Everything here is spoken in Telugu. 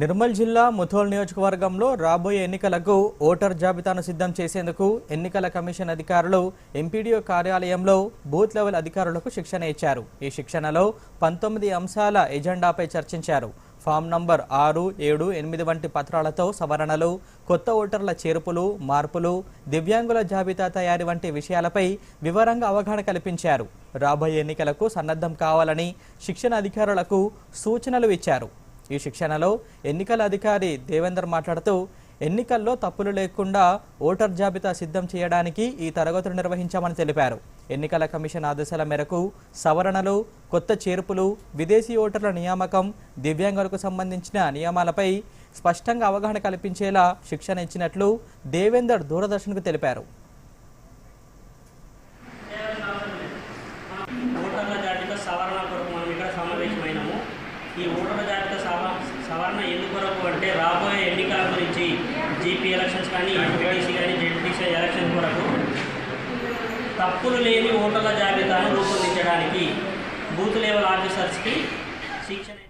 నిర్మల్ జిల్లా ముథోల్ నియోజకవర్గంలో రాబోయే ఎన్నికలకు ఓటర్ జాబితాను సిద్ధం చేసేందుకు ఎన్నికల కమిషన్ అధికారులు ఎంపీడీఓ కార్యాలయంలో బూత్ లెవెల్ అధికారులకు శిక్షణ ఇచ్చారు. ఈ శిక్షణలో పంతొమ్మిది అంశాల ఎజెండాపై చర్చించారు. ఫామ్ నంబర్ ఆరు ఏడు ఎనిమిది వంటి పత్రాలతో సవరణలు కొత్త ఓటర్ల చేర్పులు మార్పులు దివ్యాంగుల జాబితా తయారీ వంటి విషయాలపై వివరంగా అవగాహన కల్పించారు. రాబోయే ఎన్నికలకు సన్నద్ధం కావాలని శిక్షణ అధికారులకు సూచనలు ఇచ్చారు. ఈ శిక్షణలో ఎన్నికల అధికారి దేవేందర్ మాట్లాడుతూ ఎన్నికల్లో తప్పులు లేకుండా ఓటర్ జాబితా సిద్ధం చేయడానికి ఈ తరగతులు నిర్వహించామని తెలిపారు. ఎన్నికల కమిషన్ ఆదేశాల మేరకు సవరణలు కొత్త చేర్పులు విదేశీ ఓటర్ల నియామకం దివ్యాంగులకు సంబంధించిన నియమాలపై స్పష్టంగా అవగాహన కల్పించేలా శిక్షణ ఇచ్చినట్లు దేవేందర్ దూరదర్శన్కు తెలిపారు. ఓటర్ల జాబితా సవరణ కొరకు మనం ఇక్కడ ఈ ఓటర్ల జాబితా సవరణ ఎందుకొరకు అంటే రాబోయే ఎన్నికల గురించి జీపీ ఎలక్షన్స్ కానీ ఎంపీటీసీ కానీ జెడ్పీసీ ఎలక్షన్ కొరకు తప్పులు లేని ఓటర్ల జాబితాను రూపొందించడానికి బూత్ లెవెల్ ఆఫీసర్స్కి శిక్షణ